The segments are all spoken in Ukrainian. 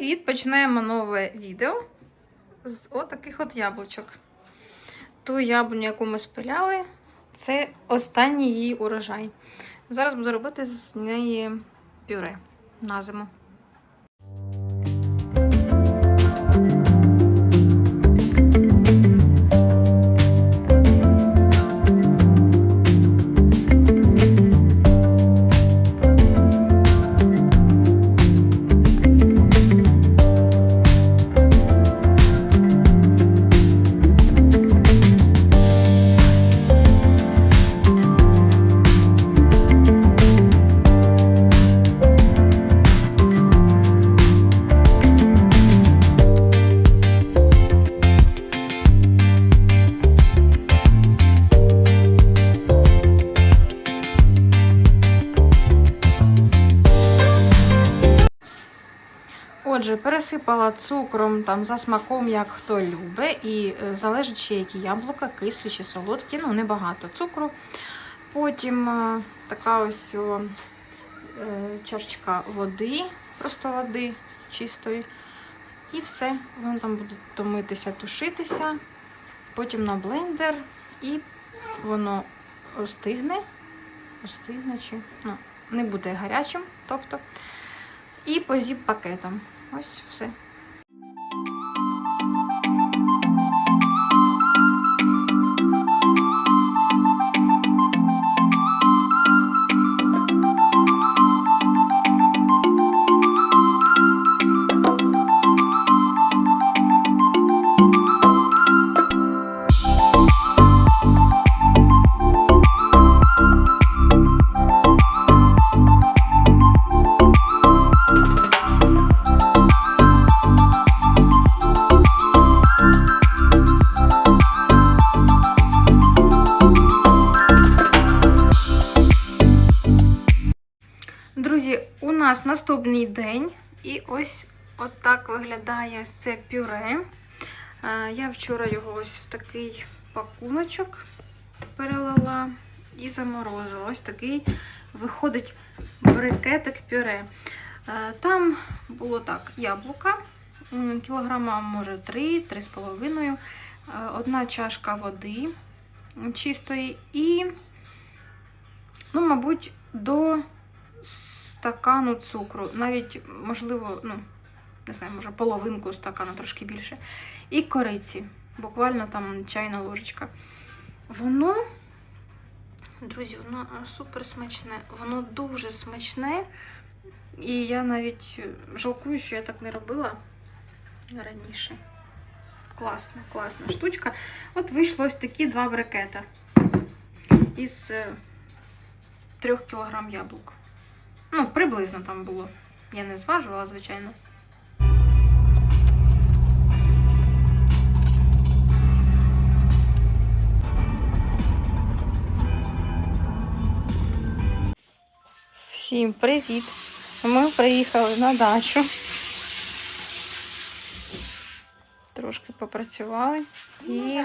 Привіт! Починаємо нове відео з отаких от яблучок. Ту яблуню, яку ми спиляли, це останній її урожай. Зараз буду робити з неї пюре на зиму. Отже, пересипала цукром там за смаком, як хто любить, і е, залежить ще які яблука, кислі чи солодкі, ну небагато цукру. Потім е, така ось о, е, чашечка води, просто води чистої. І все. Воно там буде томитися, тушитися. Потім на блендер і воно остигне. Остигне чи ну, не буде гарячим, тобто. І по зіп-пакетам. Ось все. Друзі, у нас наступний день, і ось отак виглядає ось це пюре. Е, Я вчора його ось в такий пакуночок перелила і заморозила. Ось такий виходить брикетик пюре. Е, Там було так: яблука, кілограма, може 3-3,5, е, одна чашка води чистої і, ну, мабуть, до стакану цукру. Навіть, можливо, ну, не знаю, може половинку стакану, трошки більше. І кориці. Буквально там чайна ложечка. Воно, друзі, воно супер смачне. Воно дуже смачне. І я навіть жалкую, що я так не робила раніше. Класна, класна штучка. От вийшло ось такі два брикета із е, трьох кілограм яблук. Ну, приблизно там було. Я не зважувала, звичайно. Всім привіт! Ми приїхали на дачу. Трошки попрацювали і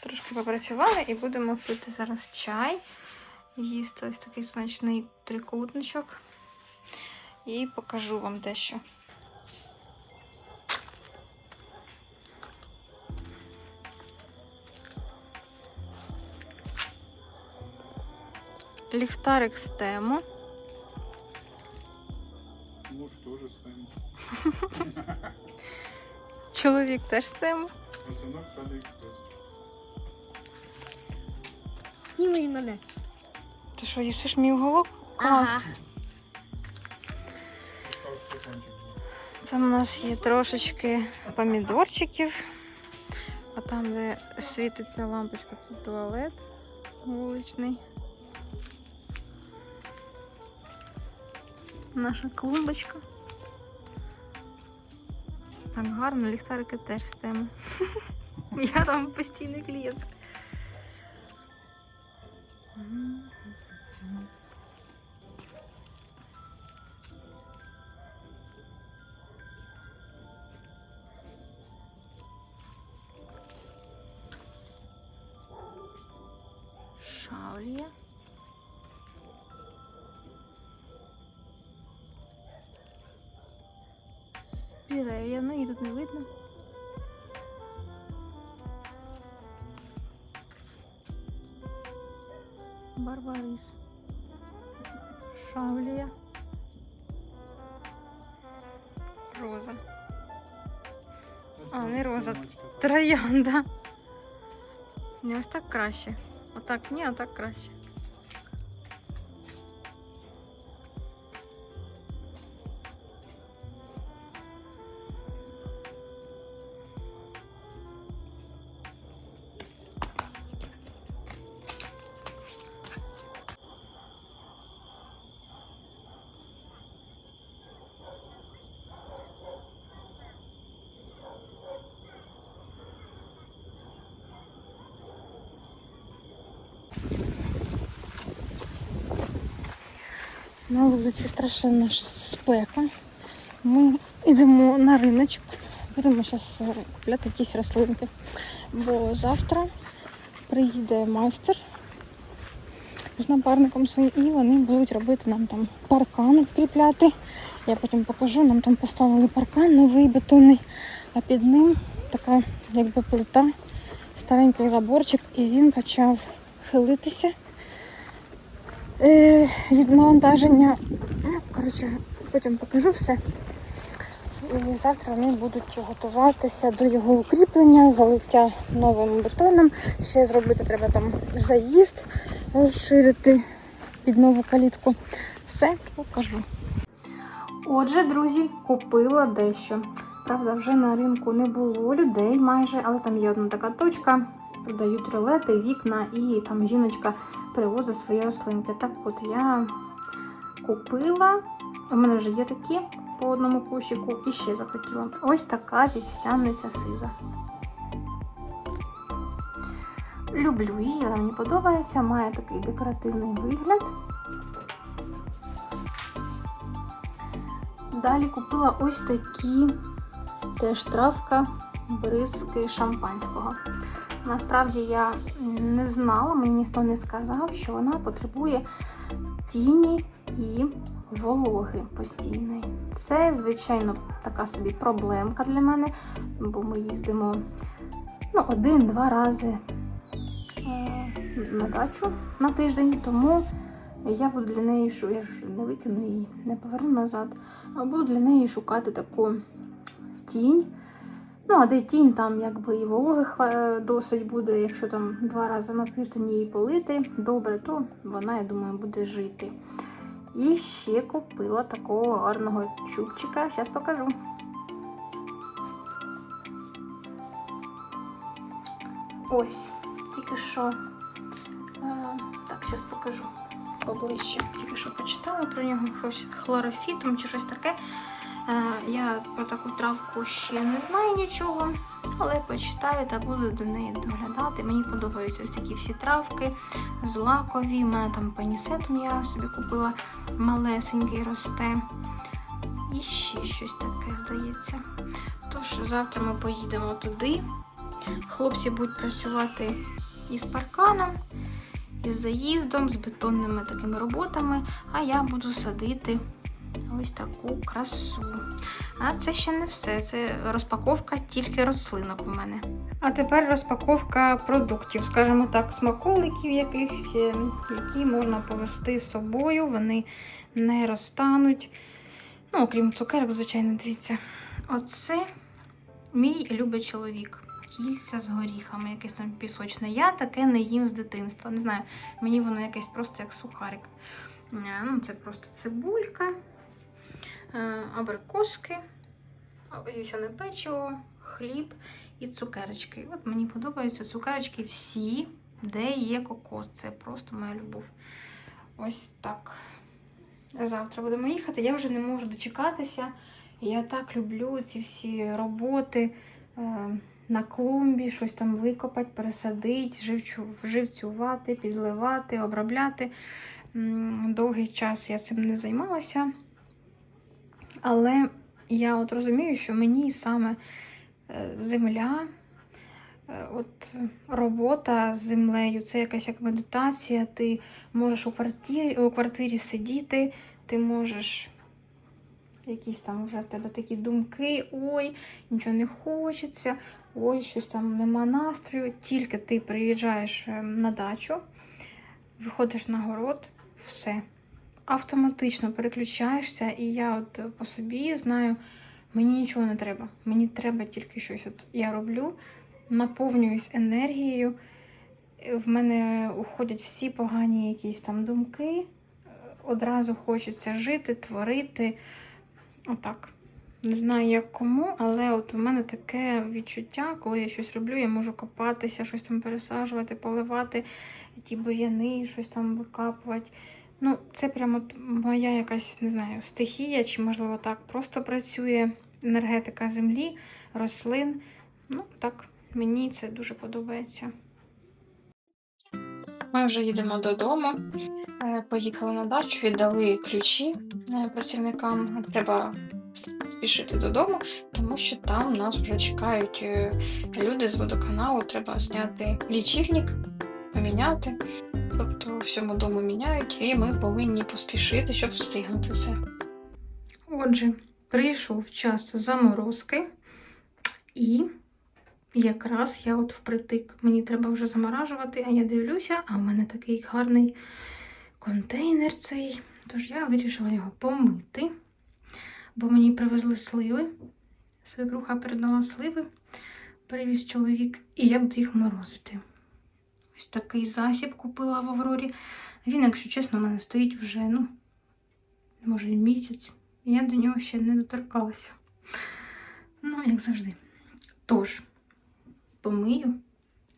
трошки попрацювали і будемо пити зараз чай їсти ось такий смачний трикутничок. І покажу вам дещо. Ліхтарик з тему. Муж тоже с нами. Чоловік теж з тему. А сынок с Алиэкспресс. Знімай мене. Ти що, їсиш мій уголок? Клас. Ага. Там у нас є трошечки помідорчиків. А там, де світиться лампочка, це туалет вуличний. Наша клумбочка. Так гарно, ліхтарики теж з теми. Я там постійний клієнт. Пірея, ну її тут не видно. Барбарис. Шавлія. Роза. А, не роза. Троянда. Не ось так краще. Отак ні, а так краще. На вулиці страшенна спека. Ми йдемо на риночок. Будемо зараз купляти якісь рослинки. Бо завтра приїде майстер з напарником своїм, і вони будуть робити нам там паркан укріпляти. Я потім покажу, нам там поставили паркан новий бетонний, а під ним така якби плита, старенький заборчик, і він почав хилитися е, від навантаження. Коротше, потім покажу все. І завтра вони будуть готуватися до його укріплення, залиття новим бетоном. Ще зробити треба там заїзд, розширити під нову калітку. Все покажу. Отже, друзі, купила дещо. Правда, вже на ринку не було людей майже, але там є одна така точка, продають рулети, вікна, і там жіночка привозить свої рослинки. Так от я купила. У мене вже є такі по одному кущику і ще захотіла. Ось така вівсяниця сиза. Люблю її, вона мені подобається, має такий декоративний вигляд. Далі купила ось такі теж травка бризки шампанського. Насправді я не знала, мені ніхто не сказав, що вона потребує тіні і вологи постійної. Це, звичайно, така собі проблемка для мене, бо ми їздимо ну, один-два рази е, на дачу на тиждень, тому я буду для неї шу- я ж не викину її, не поверну назад, а буду для неї шукати таку тінь. Ну, а де тінь, там якби і вологи досить буде, якщо там два рази на тиждень її полити, добре, то вона, я думаю, буде жити. І ще купила такого гарного чубчика. Зараз покажу. Ось, тільки що. е, так, зараз покажу поближче. Тільки що почитала про нього хлорофітом чи щось таке. Я про таку травку ще не знаю нічого, але почитаю та буду до неї доглядати. Мені подобаються ось такі всі травки, злакові. У мене там панісетум я собі купила малесенький росте. І ще щось таке здається. Тож завтра ми поїдемо туди. Хлопці будуть працювати із парканом, із заїздом, з бетонними такими роботами, а я буду садити ось таку красу. А це ще не все. Це розпаковка тільки рослинок у мене. А тепер розпаковка продуктів, скажімо так, смаколиків якихось, е, які можна повести з собою, вони не розтануть. Ну, окрім цукерок, звичайно, дивіться. Оце мій любий чоловік. Кільця з горіхами, якесь там пісочне. Я таке не їм з дитинства. Не знаю, мені воно якесь просто як сухарик. Ну, це просто цибулька, абрикоски, вівсяне печиво, хліб і цукерочки. От мені подобаються цукерочки всі, де є кокос. Це просто моя любов. Ось так. Завтра будемо їхати. Я вже не можу дочекатися. Я так люблю ці всі роботи е, на клумбі, щось там викопати, пересадити, живчу, вживцювати, підливати, обробляти. Довгий час я цим не займалася. Але я от розумію, що мені саме е, земля, е, от робота з землею, це якась як медитація. Ти можеш у квартирі, у квартирі сидіти, ти можеш якісь там вже в тебе такі думки, ой, нічого не хочеться, ой, щось там нема настрою. Тільки ти приїжджаєш е, на дачу, виходиш на город, все. Автоматично переключаєшся, і я от е, по собі знаю, мені нічого не треба. Мені треба тільки щось. От я роблю, наповнююсь енергією. е, В мене уходять всі погані якісь там думки. е, Одразу хочеться жити, творити. Отак. Не знаю, як кому, але от у мене таке відчуття, коли я щось роблю, я можу копатися, щось там пересаджувати, поливати ті бур'яни, щось там викапувати. Ну, це прямо моя якась, не знаю, стихія, чи, можливо, так просто працює енергетика землі, рослин. Ну, так, мені це дуже подобається. Ми вже їдемо додому. Е, Поїхали на дачу, віддали ключі е, працівникам. Треба спішити додому, тому що там нас вже чекають е, люди з водоканалу. Треба зняти лічильник, поміняти. Тобто всьому дому міняють, і ми повинні поспішити, щоб встигнути це. Отже, прийшов час заморозки, і якраз я от впритик. Мені треба вже заморажувати, а я дивлюся, а в мене такий гарний контейнер цей. Тож я вирішила його помити, бо мені привезли сливи. Свекруха передала сливи, привіз чоловік, і я буду їх морозити. Ось такий засіб купила в Аврорі. Він, якщо чесно, у мене стоїть вже, ну, може, місяць. Я до нього ще не доторкалася. Ну, як завжди. Тож, помию,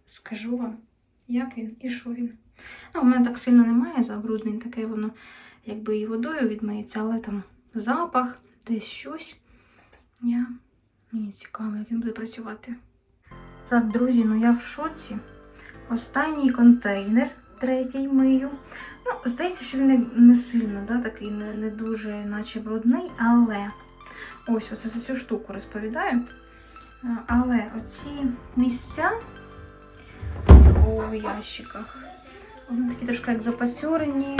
скажу вам, як він і що він. Ну, у мене так сильно немає забруднень, таке воно якби і водою відмиється, але там запах, десь щось. Я... Мені цікаво, як він буде працювати. Так, друзі, ну я в шоці. Останній контейнер, третій мию. Ну, здається, що він не, не сильно, да, такий не, не дуже, наче брудний, але ось оце за цю штуку розповідаю. Але оці місця у ящиках, вони такі трошки як запацьорені,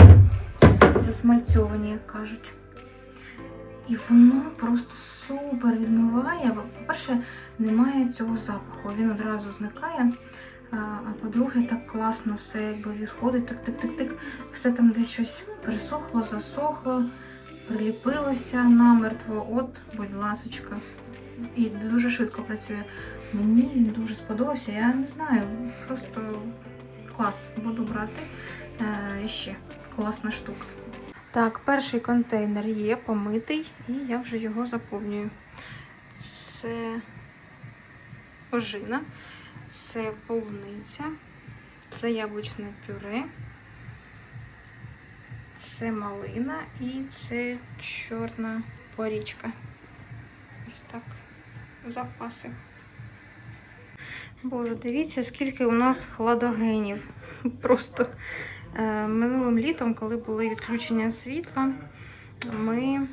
засмальцьовані, як кажуть. І воно просто супер відмиває. По-перше, немає цього запаху, він одразу зникає. А, по-друге, так класно все якби відходить, так тик тик тик все там десь щось присохло, засохло, приліпилося намертво. От, будь ласочка. І дуже швидко працює. Мені він дуже сподобався. Я не знаю, просто клас. Буду брати е, ще класна штука. Так, перший контейнер є помитий, і я вже його заповнюю. Це ожина. Це полуниця, це яблучне пюре, це малина і це чорна порічка. Ось так. Запаси. Боже, дивіться, скільки у нас хладогенів. Просто е, минулим літом, коли були відключення світла, ми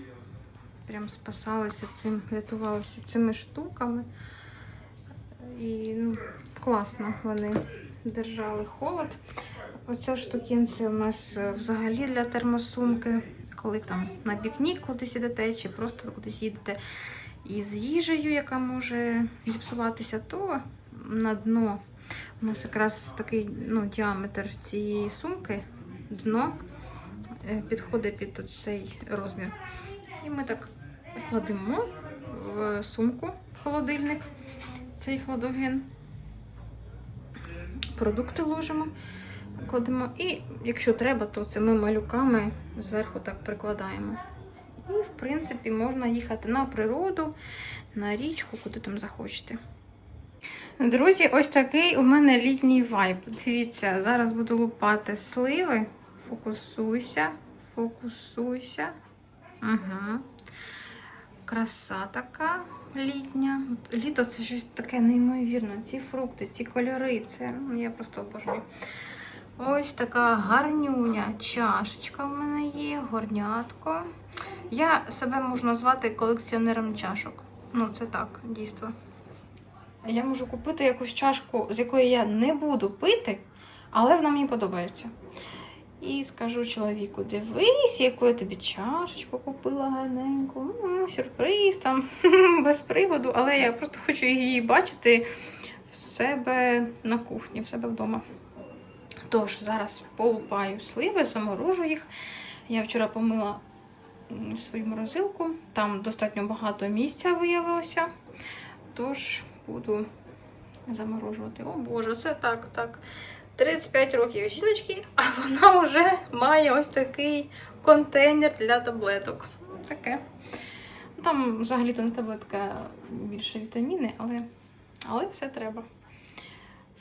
прям спасалися цим, рятувалися цими штуками. І ну, класно вони держали холод. Оця штукінця у нас е, взагалі для термосумки, коли там на пікнік кудись ідете, чи просто кудись їдете із їжею, яка може зіпсуватися, то на дно у нас якраз такий ну, діаметр цієї сумки, дно е, підходить під цей розмір. І ми так кладемо в сумку холодильник цей хладоген. Продукти ложимо, кладемо. І якщо треба, то цими малюками зверху так прикладаємо. І, в принципі, можна їхати на природу, на річку, куди там захочете. Друзі, ось такий у мене літній вайб. Дивіться, зараз буду лупати сливи. Фокусуйся, фокусуйся. Угу. Краса така літня. Літо це щось таке неймовірне. Ці фрукти, ці кольори, це ну, я просто обожнюю. Ось така гарнюня чашечка в мене є, горнятко. Я себе можу назвати колекціонером чашок. Ну, це так, дійство. Я можу купити якусь чашку, з якої я не буду пити, але вона мені подобається. І скажу чоловіку: дивись, яку я тобі чашечку купила гарненьку. М, Сюрприз там без приводу, але я просто хочу її бачити в себе на кухні, в себе вдома. Тож, зараз полупаю сливи, заморожу їх. Я вчора помила свою морозилку, там достатньо багато місця виявилося. Тож буду заморожувати. О Боже, це так, так. 35 років жіночки, а вона вже має ось такий контейнер для таблеток. Таке. Там взагалі-то не таблетка більше вітаміни, але, але все треба.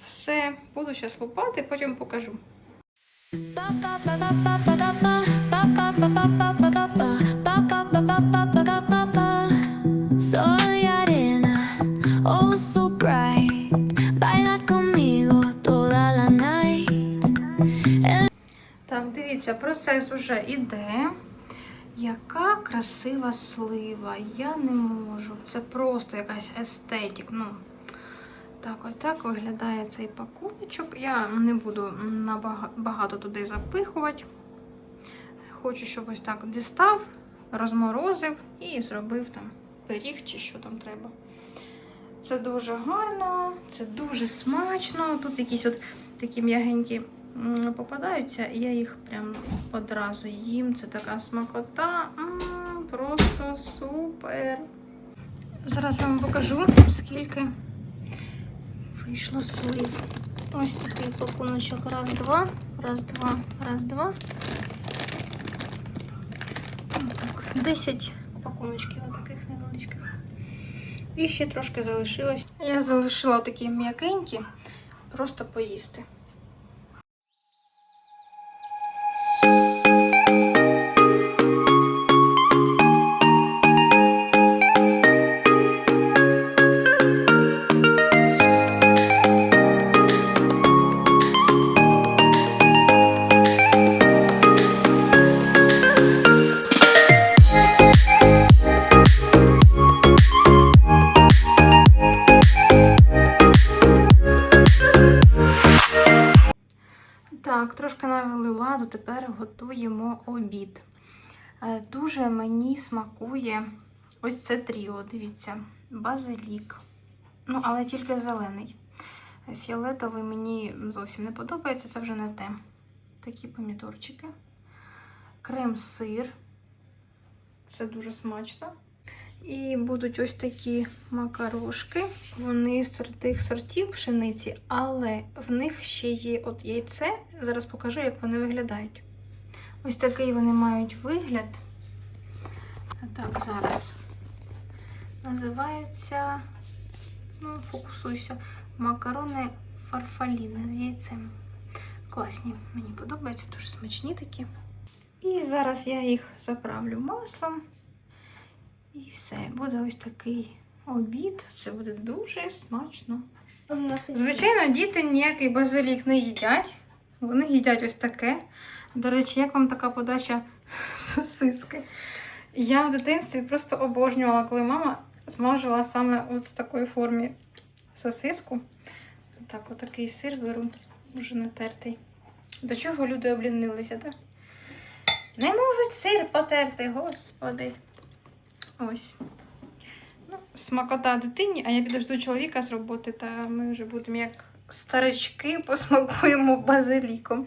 Все, буду зараз лупати, потім покажу. Soy arena, oh so bright. Baila Так, дивіться, процес уже іде. Яка красива слива. Я не можу. Це просто якась естетик. Ну, так, ось так виглядає цей пакуночок. Я не буду багато туди запихувати. Хочу, щоб ось так дістав, розморозив і зробив там пиріг чи що там треба. Це дуже гарно, це дуже смачно. Тут якісь от такі м'ягенькі попадаються, і я їх прям одразу їм. Це така смакота. Просто супер. Зараз я вам покажу, скільки вийшло слив. Ось такий пакуночок. Раз, два, раз, два, раз, два. 10 пакуночків таких невеличких. І ще трошки залишилось. Я залишила такі м'якенькі, просто поїсти. Так, трошки навели ладу, тепер готуємо обід. Е, Дуже мені смакує ось це тріо, дивіться, базилік. Ну, але тільки зелений. Фіолетовий мені зовсім не подобається, це вже не те. Такі помідорчики. Крем-сир. Це дуже смачно. І будуть ось такі макарошки. Вони з тих сортів пшениці, але в них ще є от яйце. Зараз покажу, як вони виглядають. Ось такий вони мають вигляд. Так, зараз. Називаються, ну, фокусуйся, макарони фарфаліни з яйцем. Класні, мені подобаються, дуже смачні такі. І зараз я їх заправлю маслом. І все, буде ось такий обід. Це буде дуже смачно. Звичайно, діти ніякий базилік не їдять. Вони їдять ось таке. До речі, як вам така подача сосиски? Я в дитинстві просто обожнювала, коли мама смажила саме от в такій формі сосиску. Так, отакий сир беру, вже натертий. До чого люди облінилися, так? Не можуть сир потерти, господи. Ось. Ну, смакота дитині, а я підожду чоловіка з роботи, та ми вже будемо як старички посмакуємо базиліком.